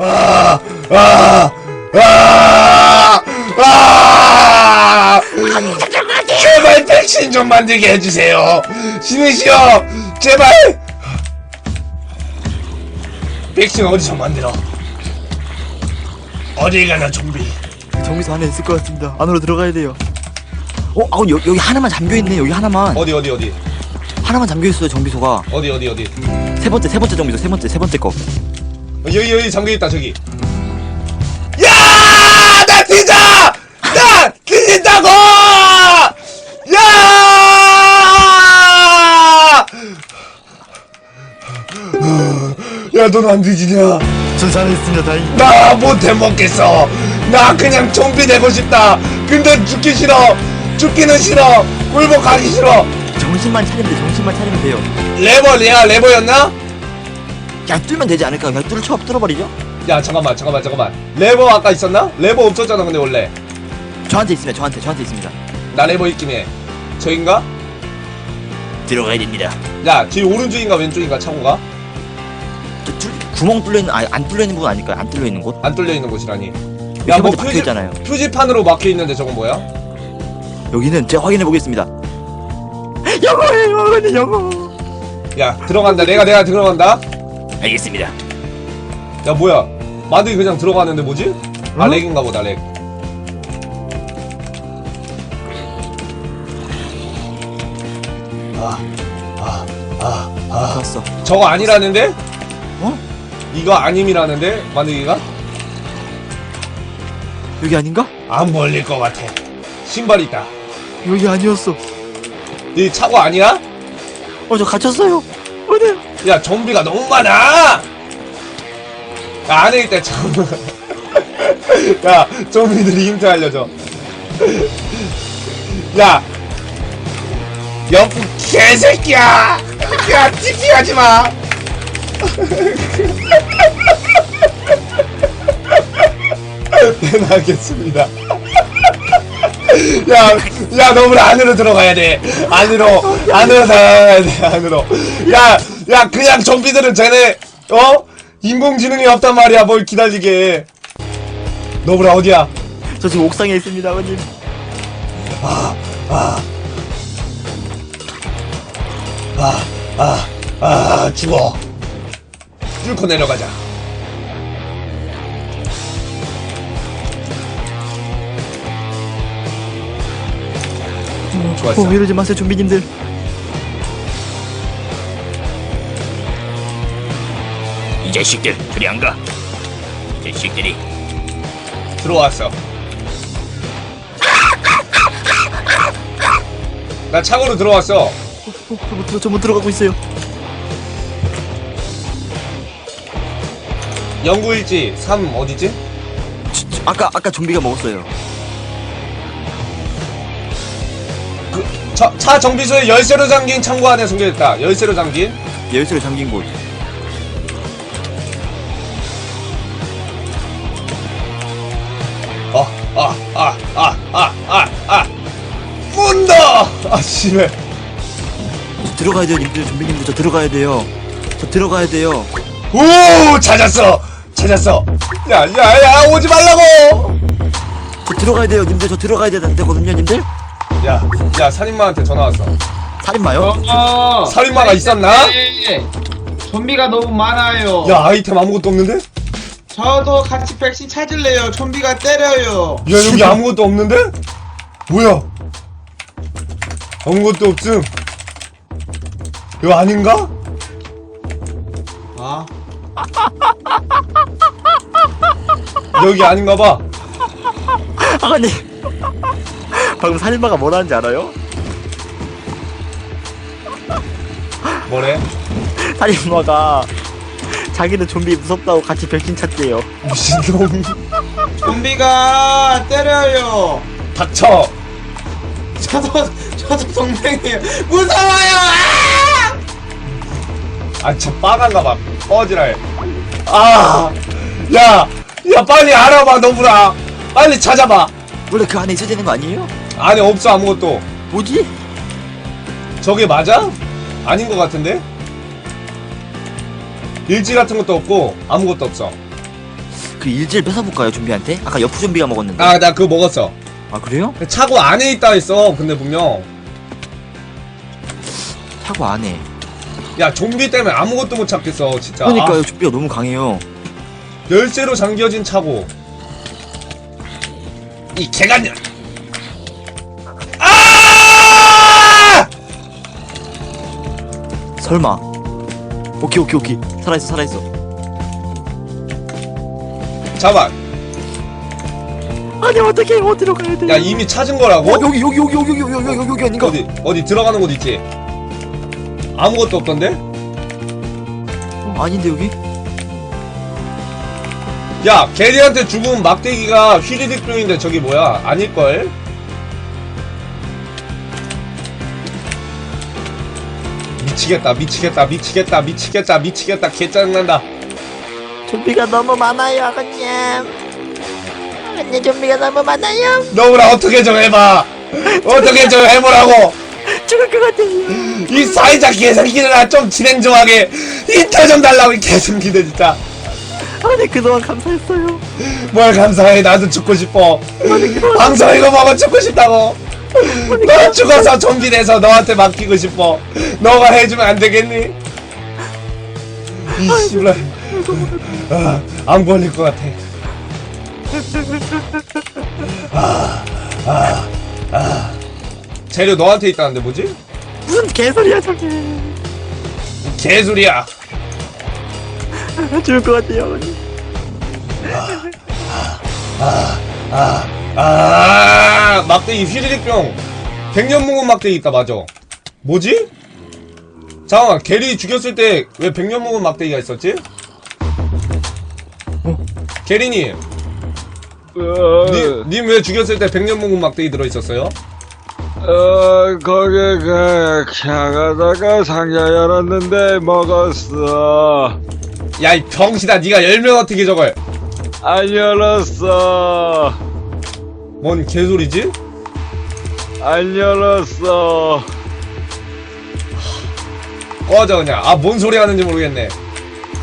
아, 아, 아, 아! 제발 백신 좀 만들게 해주세요. 신이시여, 제발. 백신 어디서 만들어? 어디 가나 좀비. 정비소 안에 있을 것 같습니다. 안으로 들어가야 돼요. 어, 아, 여기, 여기 하나만 잠겨 있네. 여기 하나만. 어디 어디 어디 하나만 잠겨 있어요. 정비소가. 어디 어디 어디. 세 번째, 세 번째 정비소. 세 번째, 세 번째 거. 여기 여기 잠겨 있다 저기. 야! 나 뒤져! 나 뒤진다고! 야! 야, 넌 안 뒤지냐? 전 살아있습니다. 다행히. 나 못해 먹겠어. 나 그냥 좀비 되고 싶다. 근데 죽기 싫어. 죽기는 싫어. 굴복 가기 싫어. 정신만 차리면 돼. 정신만 차리면 돼요. 레버, 얘가 레버였나? 그냥 뚫면 되지 않을까? 그냥 뚫을 쳐 뚫어버리죠? 야, 잠깐만, 잠깐만, 잠깐만. 레버 아까 있었나? 레버 없었잖아, 근데 원래. 저한테 있습니다. 저한테, 저한테 있습니다. 나 레버 있긴 해. 저인가? 들어가야 됩니다. 야, 뒤 오른쪽인가 왼쪽인가 차고가? 저 뚫, 구멍 뚫려 있는, 아니, 안 뚫려 있는 곳 아닐까요? 안 뚫려 있는 곳? 안 뚫려 있는 곳이라니. 세 야, 뭐 번째 박혀 표지, 있잖아요. 표지판으로 막혀 있는데 저건 뭐야? 여기는 제가 확인해 보겠습니다. 영어예요, 영어. 야, 들어간다. 내가 내가 들어간다. 알겠습니다. 야, 뭐야? 마들이 그냥 들어가는데 뭐지? 아, 어? 렉인가 보다, 렉. 아, 아, 아, 아. 저거 아니라는데? 어? 이거 아님이라는데? 마늘이가? 여기 아닌가? 안 벌릴 것 같아. 신발 있다. 여기 아니었어. 이 차고 아니야? 어, 저 갇혔어요. 어, 네. 야, 좀비가 너무 많아! 야, 안에 있다, 좀. 야, 좀비들이 힌트 알려줘. 야! 연프 개새끼야! 야, TP 하지 마! 네, 알겠습니다. 야, 야, 너무 안으로 들어가야 돼. 안으로, 안으로 들어가야 돼, 안으로. 야, 야, 그냥 좀비들은 쟤네, 어? 인공지능이 없단 말이야, 뭘 기다리게. 너브라, 어디야? 저 지금 옥상에 있습니다, 아버님. 아, 아, 아, 죽어. 뚫고 내려가자. 좋았어. 어, 이러지 마세요, 좀비님들. 이 자식들 둘이 안 가. 이 자식들이 들어왔어. 나 창으로 들어왔어. 어, 저못 들어, 저못 들어가고 있어요. 영구일지 3 어디지? 저, 저, 아까, 아까 좀비가 먹었어요. 그, 차, 차 정비소에 열쇠로 잠긴 창고 안에 숨겨있다. 열쇠로 잠긴. 열쇠로 잠긴 곳. 씨발. 저 들어가야 돼요, 님들. 좀비님들, 저 들어가야 돼요. 저 들어가야 돼요. 오, 찾았어! 찾았어! 야, 야, 야, 오지 말라고! 저 들어가야 돼요, 님들. 저 들어가야 되거든요, 님들. 야, 야, 살인마한테 전화 왔어. 살인마요? 어, 살인마가 있었나? 네. 좀비가 너무 많아요. 야, 아이템 아무것도 없는데? 저도 같이 백신 찾을래요. 좀비가 때려요. 야, 여기 아무것도 없는데? 뭐야? 아무것도 없음. 이거 아닌가? 아, 여기 아닌가 봐. 아니. 방금 살인마가 뭐라는지 알아요? 뭐래? 살인마가 자기는 좀비 무섭다고 같이 백신 찾대요. 미친놈. 좀비가 때려요. 닥쳐. 저도 동생이에요. 무서워요. 아! 아, 저 빠간가 봐. 꺼지랄. 아, 야, 야, 빨리 알아봐, 너구라. 빨리 찾아봐. 원래 그 안에 있어야 되는 거 아니에요? 안에 없어, 아무것도. 뭐지? 저게 맞아? 아닌 것 같은데? 일지 같은 것도 없고, 아무것도 없어. 그 일지를 뺏어볼까요 좀비한테? 아까 여프 좀비가 먹었는데 아 나 그거 먹었어 아 그래요? 차고 안에 있다 했어 근데 분명 차고 안에. 야 좀비 때문에 아무것도 못 찾겠어 진짜. 그러니까요 아, 좀비가 너무 강해요. 열쇠로 잠겨진 차고. 이 개간년 아! 설마. 오케이 오케이 오케이. 살아있어 살아있어. 잠깐 아니 어떻게 어디로 가야 돼? 야 이미 찾은 거라고? 어 여기 여기 여기 여기 여기 여기 여기 여기 아닌가? 어디 어디 들어가는 곳 있지? 아무것도 없던데? 어, 아닌데 여기? 야 게리한테 죽은 막대기가 휘리릭 중인데 저기 뭐야? 아닐걸? 미치겠다 미치겠다 미치겠다 미치겠다 미치겠다. 개짜증난다. 좀비가 너무 많아요 아버님. 아버님 좀비가 너무 많아요. 너무나 어떻게 좀 해봐. 어떻게 좀 해보라고 죽을 것 같아요. 이 사회자 개새끼들아 좀 진행 좀 하게 힌트 좀 달라고 이 개새끼들 진짜. 아니 그동안 감사했어요. 뭘 감사해. 나도 죽고 싶어. 방송 이거 보고 죽고 싶다고. 너 죽어서 좀비 돼서 너한테 맡기고 싶어. 너가 해주면 안 되겠니? 이 씨발. 아, 안 걸릴 것 같아. 아, 아, 아. 재료 너한테 있다는데 뭐지? 무슨 개소리야 저게 개소리야 죽을 것 같아요 아버님 아 막대기 휘리릭병 백년 묵은 막대기 있다 맞아 뭐지? 잠깐만 게리 죽였을 때 왜 백년 묵은 막대기가 있었지? 게리님 어, 님왜 죽였을 때 백년 묵은 막대기 들어 있었어요? 어, 거기 그 차가다가 상자 열었는데 먹었어. 야 이 병신아 니가 열면 어떻게 저걸 안 열었어. 뭔 개소리지? 안 열었어. 꺼져 그냥 아 뭔 소리 하는지 모르겠네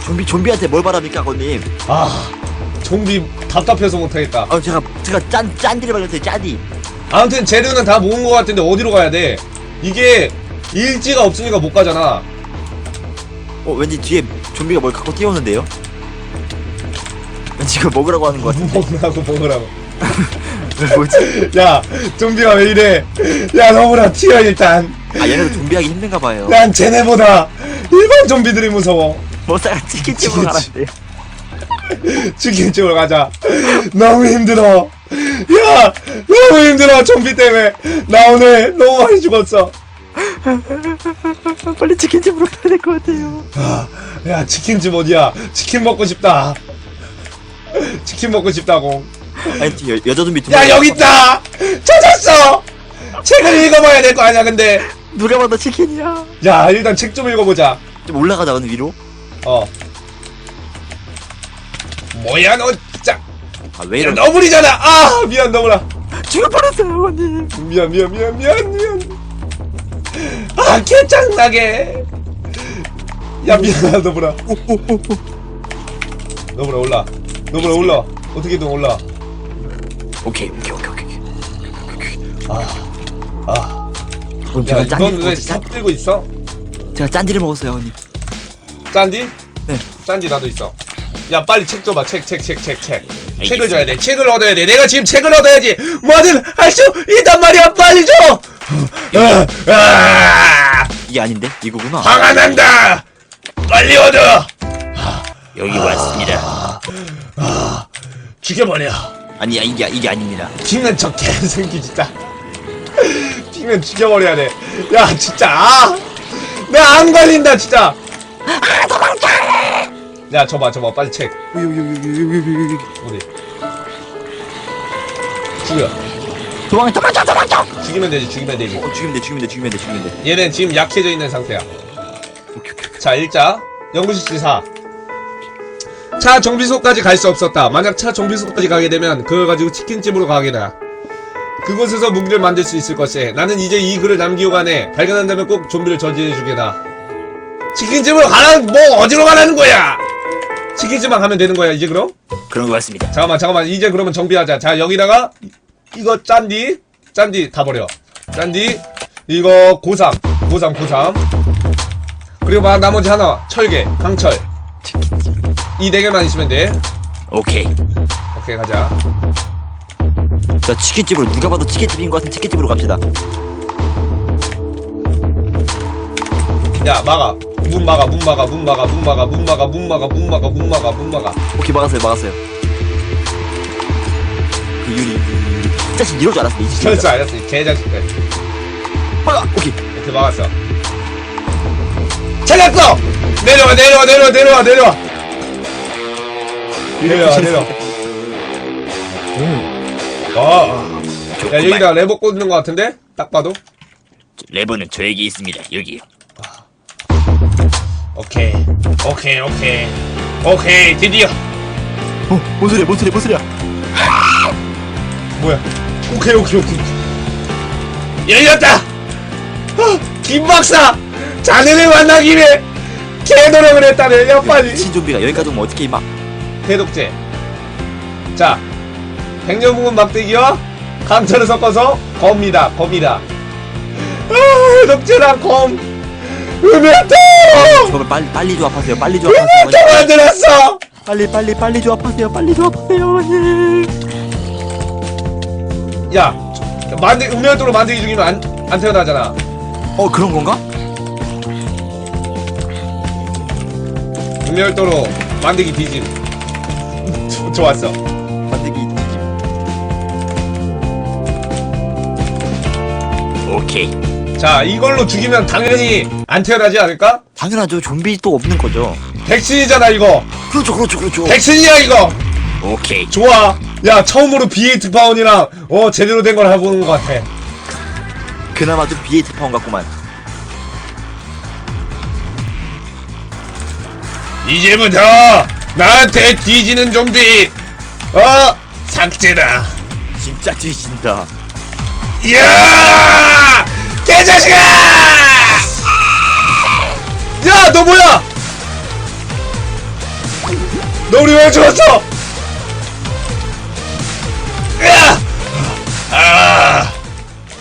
좀비 좀비한테 뭘 바랍니까 아버님 아 좀비 답답해서 못하겠다 아 제가 제가 짠 짠디를 발렸어요 짠디 아무튼 재료는 다 모은 것 같은데 어디로 가야 돼? 이게 일지가 없으니까 못 가잖아. 어 왠지 뒤에 좀비가 뭘 갖고 뛰어오는데요? 왠지 이거 먹으라고 하는 것 같은데 먹으라고 먹으라고. 뭐지? 야, 좀비가 왜 이래? 야, 너무나 튀어 일단. 아 얘네도 좀비하기 힘든가 봐요 난 쟤네보다 일반 좀비들이 무서워. 못사가 치킨집으로 치킨집. 가는데요 치킨집으로 가자. 너무 힘들어. 야, 너무 힘들어 좀비 때문에. 나 오늘 너무 많이 죽었어. 빨리 치킨집으로 가야 될 것 같아요 아, 야, 치킨집 어디야? 치킨 먹고 싶다. 치킨 먹고 싶다고. 아니 여, 여자 좀비 두 야 마리 여기 있다 찾았어 책을 읽어봐야 될 거 아니야 근데 누가 봐도 치킨이야 야 일단 책 좀 읽어보자 좀 올라가자 오늘 위로 어 뭐야 너 진짜 아왜 야, 이러 너블이잖아! 아 미안 너블아 죽을 뻔했어요 아버님. 미안 미안 미안 미안 미안. 아 개짱나게. 야 미안하다 너블아 너블아 올라. 너블아 올라. 어떻게든 올라? 오케이 오케이 오케이 오케이 아 그럼 야, 제가 넌 짠디 왜 먹었지 짠, 삽 들고 있어? 제가 짠디를 먹었어요 아버님. 짠디? 네. 짠디 나도 있어. 야 빨리 책 줘봐. 책 책 책 책 책. 책을 줘야 돼. 책을 얻어야 돼. 내가 지금 책을 얻어야지. 뭐든 할 수 있단 말이야. 빨리 줘. 아, 아, 이게 아닌데 이거구나 화가 난다. 빨리 얻어. 여기 왔습니다. 죽여버려. 아니 야, 이게 이게 아닙니다 죽는 저 개새끼 진짜. 죽는 죽여버려야 돼. 야 진짜. 아, 내안 걸린다 진짜. 야 줘봐 줘봐 빨리 책. 여기 여기 여기 여기 여기 여기 어디? 죽여. 도망 도망쳐 도망쳐 죽이면 되지 죽이면 되지. 어 죽이면 돼 죽이면 돼 죽이면 돼 죽이면 돼 얘는 지금 약해져 있는 상태야. 오케이 오케이 자, 일자. 연구실지 4. 차 정비소까지 갈 수 없었다. 만약 차 정비소까지 가게 되면 그걸 가지고 치킨집으로 가게 돼. 그곳에서 무기를 만들 수 있을 것에 나는 이제 이 글을 남기고 가네. 발견한다면 꼭 좀비를 저지해 주게다. 치킨집으로 가라. 뭐 어디로 가라는 거야? 티켓만 가면 되는 거야 이제 그럼? 그런 것 같습니다. 잠깐만 잠깐만. 이제 그러면 정비하자. 자 여기다가 이- 이거 짠디 짠디 다 버려. 짠디 이거 고삼. 고삼 고삼. 그리고 막 나머지 하나. 철개 강철. 이 네 개만 있으면 돼. 오케이. 오케이 가자. 자 치킨집으로 누가 봐도 치킨집인 것 같은 치킨집으로 갑시다. 야 막아 문 막아 문 막아 문 막아 문 막아 문 막아 문 막아 문 막아 문 막아 문 막아 오케이 막았어요 막았어요. 그 유리 유리 이 자식 이럴 줄 알았어 이 자식 알았어 개자식들 막아 오케이. 이렇게 막았어. 찾았어! 내려와 내려와 내려와 내려와 내려와. 내려와 내려와. 어. 야 여기다 레버 꽂는 것 같은데? 딱 봐도? 레버는 저에게 있습니다. 여기. 오케이. 오케이 오케이. 오케이 드디어. 어, 뭔 소리야 뭔 소리야 뭔 소리야? 뭐야? 오케이 오케이 오케이. 열렸다! 어, 김 박사! 자네를 만나기 위해 개노력을 했다네 야 빨리 신좀비가 여기까지 오면 어떻게 임마. 해독제 자 백년묵은 막대기와 강철을 섞어서 검이다 검이다. 아, 해독제랑 검 음료통 저걸 빨리 빨리 조합하세요. 빨리 조합하세요. 만들었어 빨리 빨리 빨리 조합하세요. 빨리 조합하세요. 예. 야 만들 음료통으로 만들기 중이면 안, 안 태어나잖아. 어 그런 건가? 음료통으로 만들기 뒤짐 좋았어. 만들기 뒤집. 오케이. 자 이걸로 죽이면 당연히 안 태어나지 않을까? 당연하죠. 좀비 또 없는 거죠. 백신이잖아 이거. 그렇죠 그렇죠 그렇죠. 백신이야 이거. 오케이. 좋아. 야 처음으로 B8 파운이랑 어 제대로 된 걸 해보는 것 같아. 그나마 좀 BA 특파원 같구만. 이제부터 나한테 뒤지는 좀비! 어? 삭제다. 진짜 뒤진다. 이야 개자식아! 야 너 뭐야? 너 우리 왜 죽었어? 야!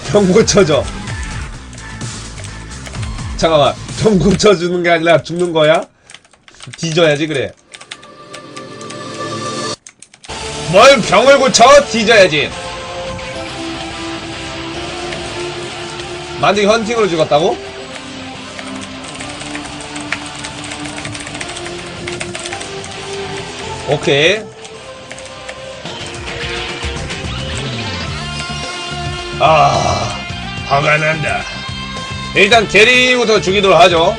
아병 고쳐줘. 잠깐만 병 고쳐주는 게 아니라 죽는 거야? 뒤져야지 그래. 뭘 병을 고쳐? 뒤져야지 만약에 헌팅으로 죽었다고? 오케이. 아 화가 난다. 일단 게리부터 죽이도록 하죠.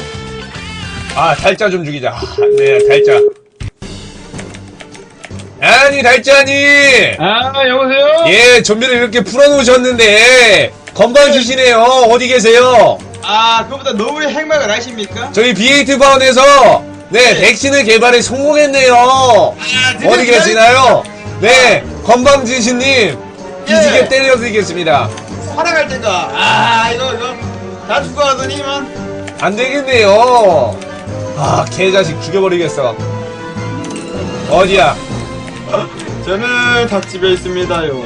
아 달짜 좀 죽이자. 네 달짜 아니 달짜님 아 여보세요? 예 좀비를 이렇게 풀어놓으셨는데 건방 주시네요. 어디 계세요? 아 그거보다 노블의 행방을 아십니까? 저희 B8 바운에서 네 네. 백신을 개발에 성공했네요. 아, 드디어 어디 계시나요? 네 건방지신님 뒤지게 예. 때려드리겠습니다. 활약할 때가. 아 이거 이거 다 죽어가더니만. 안 되겠네요. 아 개자식 죽여버리겠어. 어디야? 저는 닭집에 있습니다요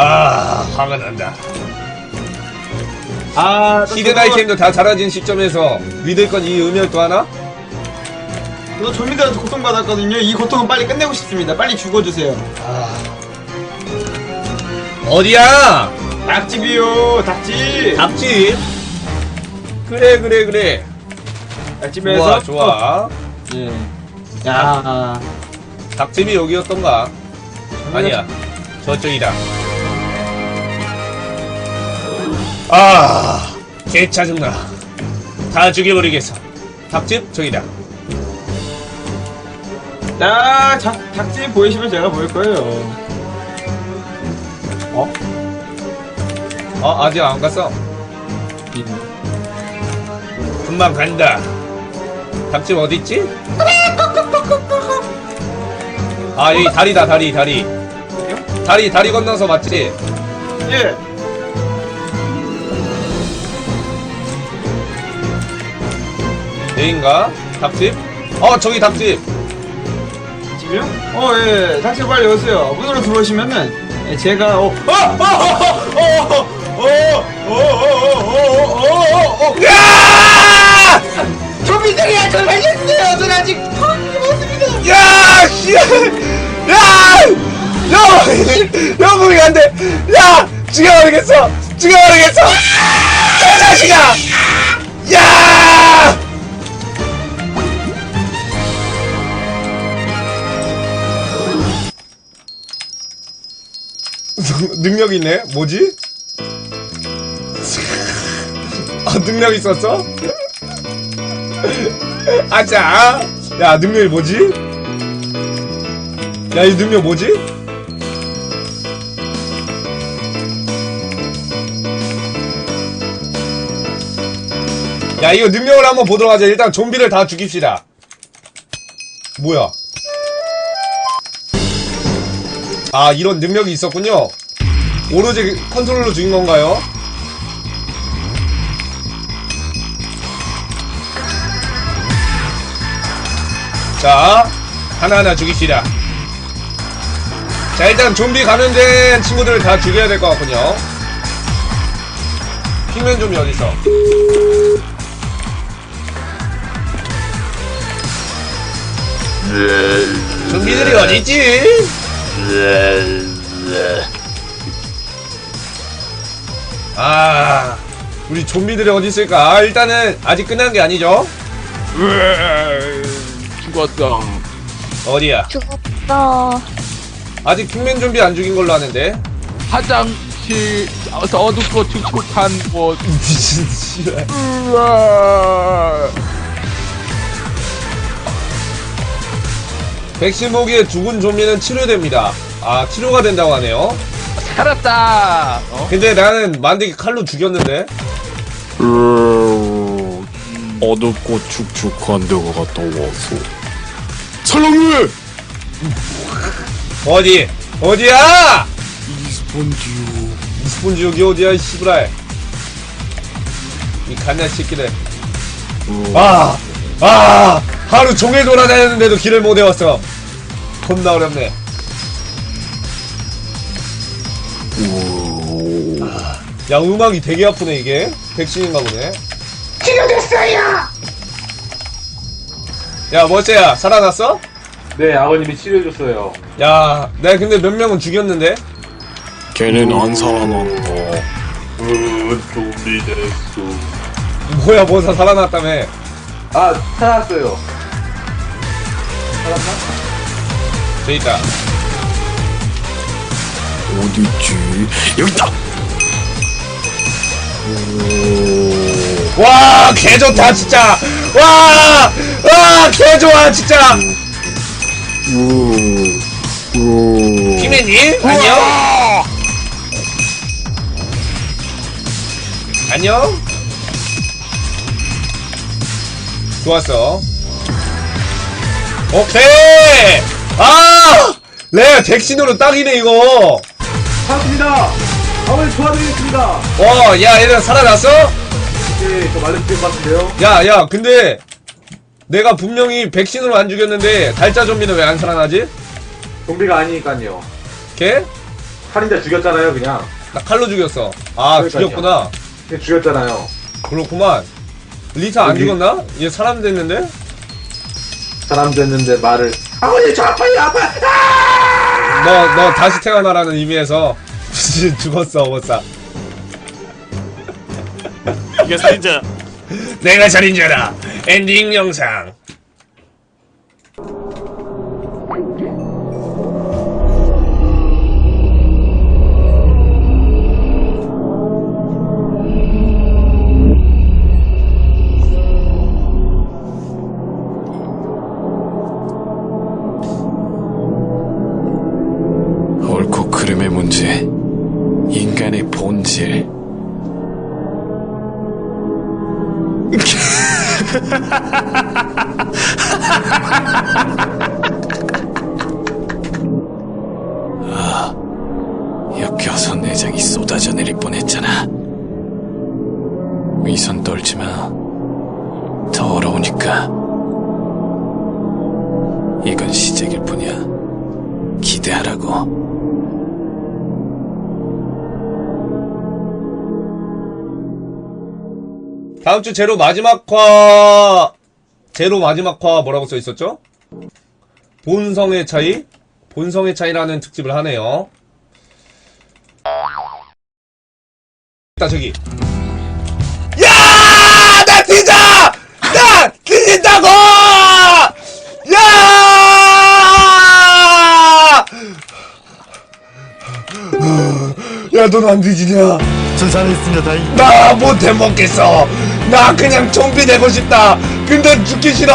아 화가 난다. 아 히든 아이템도 다 사라진 시점에서 믿을 건 이 음혈도 하나? 저도 좀비들한테 고통받았거든요. 이 고통은 빨리 끝내고 싶습니다. 빨리 죽어주세요. 어디야? 닭집이요 닭집. 닭집? 그래 그래 그래. 닭집에서? 좋아 좋아. 예. 야 닭집이 여기였던가? 아니야. 저쪽이다 아. 개 짜증나. 다 죽여버리겠어. 닭집 저기다. 나 닭, 닭집 보이시면 제가 보일 거예요. 어? 어 아직 안 갔어. 금방 간다. 닭집 어딨지? 아 여기 다리다 다리 다리. 다리 다리 건너서 맞지? 예 여긴가? 닭집? 어 저기 닭집 지금요? 어, 예, 닥치 빨리 오세요. 문으로 들어오시면은, 예, 제가, 어, 어, 어, 어, 어, 어, 어, 어, 어, 어, 어, 야! 좀비들이야, 저 살려주세요. 전 아직 살아남지 못습니다. 야! 씨! 야! 야! 영웅이 안 돼! 야! 죽여버리겠어! 죽여버리겠어! 이 자식아! 야! 능력 있네? 뭐지? 아, 능력 있었어? 아자! 야, 능력이 뭐지? 야, 이 능력 뭐지? 야, 이거 능력을 한번 보도록 하자. 일단 좀비를 다 죽입시다. 뭐야? 아, 이런 능력이 있었군요. 오로지 컨트롤로 죽인 건가요? 자, 하나하나 죽입시다. 자, 일단 좀비 감염된 친구들을 다 죽여야 될 것 같군요. 핑맨 좀비 어딨어? 좀비들이 어딨지? 아, 우리 좀비들이 어디 있을까? 아, 일단은 아직 끝난 게 아니죠? 죽었어. 어디야? 죽었다. 아직 핑맨 좀비 안 죽인 걸로 아는데. 화장실 어둡고 축축한 곳. 미친 씨발. 백신 보기에 죽은 좀비는 치료됩니다. 아, 치료가 된다고 하네요. 살았다. 어? 근데 나는 만들기 칼로 죽였는데. 어둡고 축축한 데가 갔다 왔어. 사랑해! 어디? 어디야? 이스폰지요. 스폰지 여기 어디야, 이 씨부랄. 이 갓날 새끼들. 아! 아! 하루 종일 돌아다녔는데도 길을 못 외웠어. 겁나 어렵네. 야, 음악이 되게 아프네, 이게. 백신인가 보네. 치료됐어요! 야, 멋져야, 살아났어? 네, 아버님이 치료해줬어요. 야, 내가 근데 몇 명은 죽였는데? 걔는 안 살아난다. 으, 좀비 됐어. 뭐야, 뭐사 살아났다며. 아, 살았어요. 저 있다. 어딨지? 여기다! 와, 개 좋다, 진짜! 와! 와, 개 좋아, 진짜! 피메님? 안녕? 안녕? 좋았어. 오케이! 아! 레, 백신으로 딱이네, 이거! 반갑습니다! 아버님 도와드리겠습니다! 어, 야, 얘들아, 살아났어? 네, 저 말레트 것 같은데요? 야, 야, 근데, 내가 분명히 백신으로 안 죽였는데, 달자 좀비는 왜 안 살아나지? 좀비가 아니니까요. 걔? 살인자 죽였잖아요, 그냥. 나 칼로 죽였어. 아, 그러니까요. 죽였구나. 그냥 죽였잖아요. 그렇구만. 리타 안 여기- 죽었나? 얘 사람 됐는데? 사람 됐는데 말을. 아버님, 저 아파요, 아파요! 너, 너 다시 태어나라는 의미에서 죽었어, 어버싸. 이게 살인자. 내가 살인자다. 엔딩 영상. 다음 주 제로 마지막 화 제로 마지막 화 뭐라고 써 있었죠? 본성의 차이? 본성의 차이라는 특집을 하네요. 나 저기. 야! 나 뒤져! 나 뒤진다고! 야! 야, 넌 안 뒤지냐? 전 살아있습니다 다행히 나 못 해 먹겠어. 나 그냥 좀비 되고 싶다. 근데 죽기 싫어.